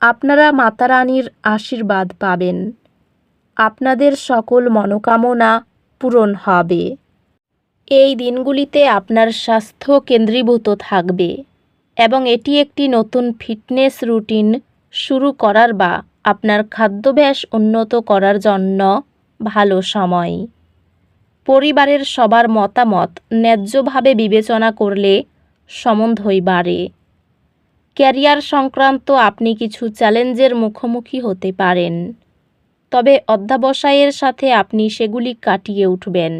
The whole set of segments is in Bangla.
আপনারা মাতা রানীর আশীর্বাদ পাবেন। আপনাদের সকল মনোকামনা পূরণ হবে। এই দিনগুলিতে আপনার স্বাস্থ্য কেন্দ্রীভূত থাকবে এবং এটি একটি নতুন ফিটনেস রুটিন শুরু করার বা আপনার খাদ্যাভ্যাস উন্নত করার জন্য ভালো সময়। পরিবারের সবার মতামত ন্যায্যভাবে বিবেচনা করলে সম্বন্ধই বাড়ে। ক্যারিয়ার সংক্রান্ত আপনি কিছু চ্যালেঞ্জের মুখোমুখি হতে পারেন। তবে অধ্যাবসায়ের সাথে আপনি সেগুলি কাটিয়ে উঠবেন।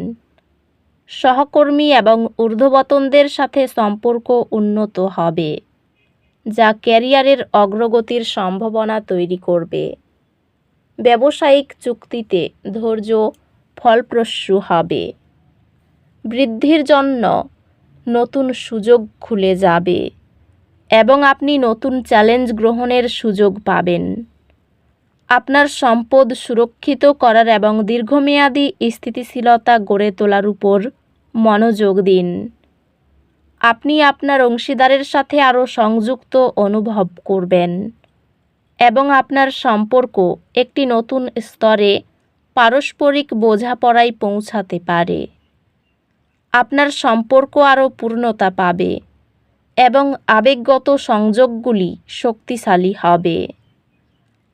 সহকর্মী এবং ঊর্ধ্ববতনদের সাথে সম্পর্ক উন্নত হবে, যা ক্যারিয়ারের অগ্রগতির সম্ভাবনা তৈরি করবে। ব্যবসায়িক চুক্তিতে ধৈর্য ফলপ্রসূ হবে। বৃদ্ধির জন্য নতুন সুযোগ খুলে যাবে। এবং আপনি নতুন চ্যালেঞ্জ গ্রহণের সুযোগ পাবেন। আপনার সম্পদ সুরক্ষিত করার এবং দীর্ঘমেয়াদী স্থিতিশীলতা গড়ে তোলার উপর মনোযোগ দিন। আপনি আপনার অংশীদারের সাথে আরও সংযুক্ত অনুভব করবেন এবং আপনার সম্পর্ক একটি নতুন স্তরে পারস্পরিক বোঝাপড়ায় পৌঁছাতে পারে। আপনার সম্পর্ক আরও পূর্ণতা পাবে। এবং আবেগগত সংযোগগুলি শক্তিশালী হবে।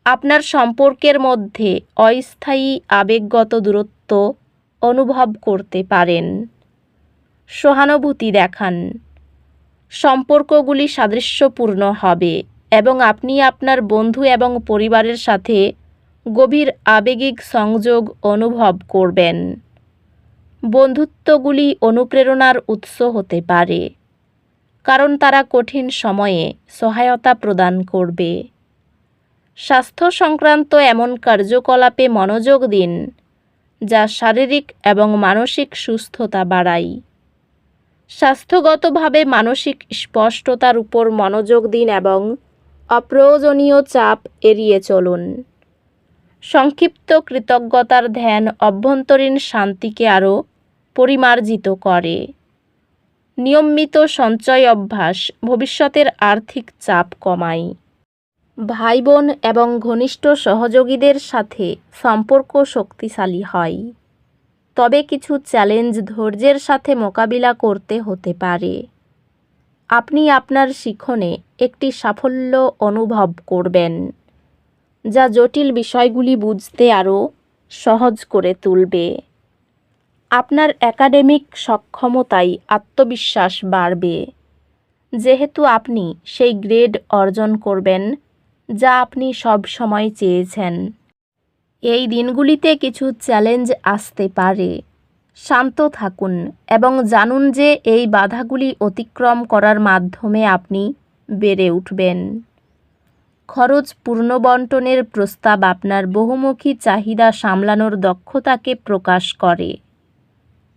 আপনার সম্পর্কের মধ্যে অস্থায়ী আবেগগত দূরত্ব অনুভব করতে পারেন। সহানুভূতি দেখান। সম্পর্কগুলি সাদৃশ্যপূর্ণ হবে এবং আপনি আপনার বন্ধু এবং পরিবারের সাথে গভীর আবেগিক সংযোগ অনুভব করবেন। বন্ধুত্বগুলি অনুপ্রেরণার উৎস হতে পারে। কারণ তারা কঠিন সময়ে সহায়তা প্রদান করবে। স্বাস্থ্য সংক্রান্ত এমন কার্যকলাপে মনোযোগ দিন, যা শারীরিক এবং মানসিক সুস্থতা বাড়ায়। স্বাস্থ্যগতভাবে মানসিক স্পষ্টতার উপর মনোযোগ দিন এবং অপ্রয়োজনীয় চাপ এড়িয়ে চলুন। সংক্ষিপ্ত কৃতজ্ঞতার ধ্যান অভ্যন্তরীণ শান্তিকে আরও পরিমার্জিত করে। নিয়মিত সঞ্চয় অভ্যাস, ভবিষ্যতের আর্থিক চাপ কমায় ভাই বোন এবং ঘনিষ্ঠ সহযোগীদের সাথে সম্পর্ক শক্তিশালী হয়। তবে কিছু চ্যালেঞ্জ ধৈর্যের সাথে মোকাবিলা করতে হতে পারে। আপনি আপনার শিখনে একটি সাফল্য অনুভব করবেন, যা জটিল বিষয়গুলি বুঝতে আরও সহজ করে তুলবে। আপনার একাডেমিক সক্ষমতায় আত্মবিশ্বাস বাড়বে। যেহেতু আপনি সেই গ্রেড অর্জন করবেন, যা আপনি সব সময় চেয়েছেন। এই দিনগুলিতে কিছু চ্যালেঞ্জ আসতে পারে। শান্ত থাকুন এবং জানুন যে এই বাধাগুলি অতিক্রম করার মাধ্যমে আপনি বেড়ে উঠবেন। খরচ পুনর্বন্টনের প্রস্তাব আপনার বহুমুখী চাহিদা সামলানোর দক্ষতাকে প্রকাশ করে।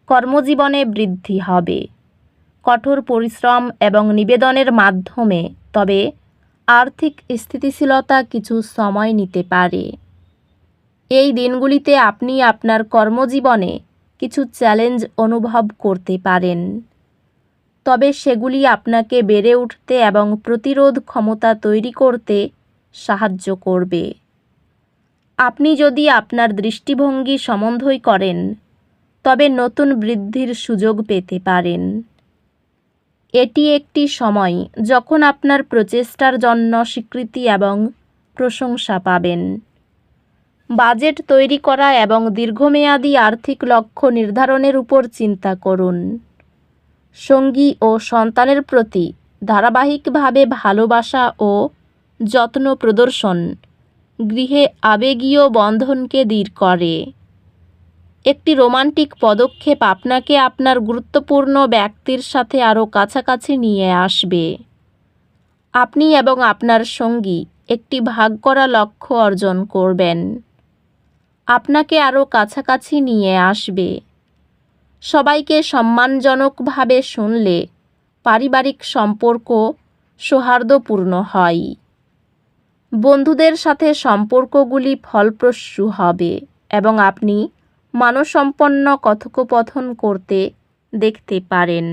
কর্মজীবনে বৃদ্ধি হবে। কঠোর পরিশ্রম এবং নিবেদনের মাধ্যমে, তবে আর্থিক স্থিতিশীলতা কিছু সময় নিতে পারে। এই দিনগুলিতে আপনি আপনার কর্মজীবনে কিছু চ্যালেঞ্জ অনুভব করতে পারেন। তবে সেগুলি আপনাকে বেড়ে উঠতে এবং প্রতিরোধ ক্ষমতা তৈরি করতে সাহায্য করবে। আপনি যদি আপনার দৃষ্টিভঙ্গি সম্বন্ধই করেন তবে নতুন বৃদ্ধির সুযোগ পেতে পারেন। এটি একটি সময় যখন আপনার প্রচেষ্টার জন্য স্বীকৃতি এবং প্রশংসা পাবেন। বাজেট তৈরি করা এবং দীর্ঘমেয়াদী আর্থিক লক্ষ্য নির্ধারণের উপর চিন্তা করুন। সঙ্গী ও সন্তানের প্রতি ধারাবাহিকভাবে ভালোবাসা ও যত্ন প্রদর্শন গৃহে আবেগীয় বন্ধনকে দৃঢ় করে। একটি রোমান্টিক পদক্ষেপ আপনাকে আপনার গুরুত্বপূর্ণ ব্যক্তির সাথে আরও কাছাকাছি নিয়ে আসবে। আপনি এবং আপনার সঙ্গী একটি ভাগ করা লক্ষ্য অর্জন করবেন। আপনাকে আরও কাছাকাছি নিয়ে আসবে। সবাইকে সম্মানজনকভাবে শুনলে পারিবারিক সম্পর্ক সৌহার্দ্যপূর্ণ হয়। বন্ধুদের সাথে সম্পর্কগুলি ফলপ্রসূ হবে এবং আপনি মানসম্পন্ন কথোপকথন করতে দেখতে পারেন।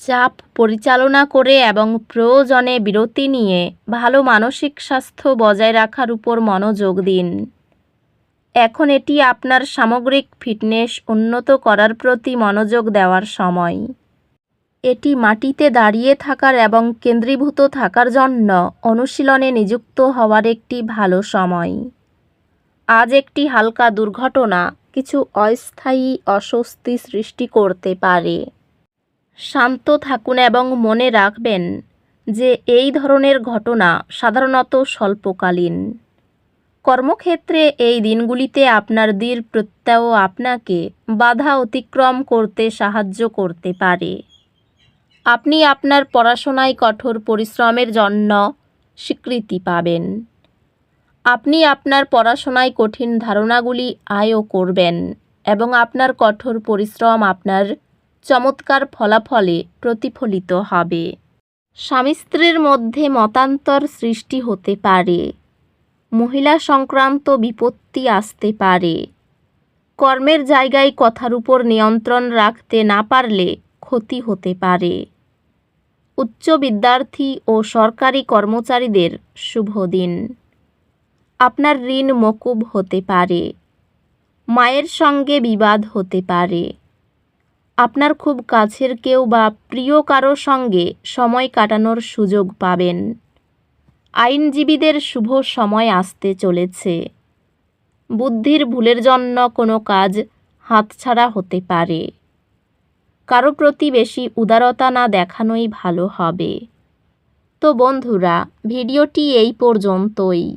চাপ পরিচালনা করে এবং প্রয়োজনে বিরতি নিয়ে ভালো মানসিক স্বাস্থ্য বজায় রাখার উপর মনোযোগ দিন। এখন এটি আপনার সামগ্রিক ফিটনেস উন্নত করার প্রতি মনোযোগ দেওয়ার সময়। এটি মাটিতে দাঁড়িয়ে থাকার এবং কেন্দ্রীভূত থাকার জন্য অনুশীলনে নিযুক্ত হওয়ার একটি ভালো সময়। আজ একটি হালকা দুর্ঘটনা কিছু অস্থায়ী অস্বস্তি সৃষ্টি করতে পারে। শান্ত থাকুন এবং মনে রাখবেন যে এই ধরনের ঘটনা সাধারণত স্বল্পকালীন। কর্মক্ষেত্রে এই দিনগুলিতে আপনার দৃঢ় প্রত্যয় আপনাকে বাধা অতিক্রম করতে সাহায্য করতে পারে। আপনি আপনার পড়াশোনায় কঠোর পরিশ্রমের জন্য স্বীকৃতি পাবেন। আপনি আপনার পড়াশোনায় কঠিন ধারণাগুলি আয়ও করবেন এবং আপনার কঠোর পরিশ্রম আপনার চমৎকার ফলাফলে প্রতিফলিত হবে। স্বামী স্ত্রীর মধ্যে মতান্তর সৃষ্টি হতে পারে। মহিলা সংক্রান্ত বিপত্তি আসতে পারে। কর্মের জায়গায় কথার উপর নিয়ন্ত্রণ রাখতে না পারলে ক্ষতি হতে পারে। উচ্চ বিদ্যার্থী ও সরকারি কর্মচারীদের শুভ দিন। আপনার ঋণ মকুব হতে পারে। মায়ের সঙ্গে বিবাদ হতে পারে। আপনার খুব কাছের কেউ বা প্রিয় কারও সঙ্গে সময় কাটানোর সুযোগ পাবেন। আইনজীবীদের শুভ সময় আসতে চলেছে। বুদ্ধির ভুলের জন্য কোনো কাজ হাতছাড়া হতে পারে। কারও প্রতি বেশি উদারতা না দেখানোই ভালো হবে। তো বন্ধুরা, ভিডিওটি এই পর্যন্তই।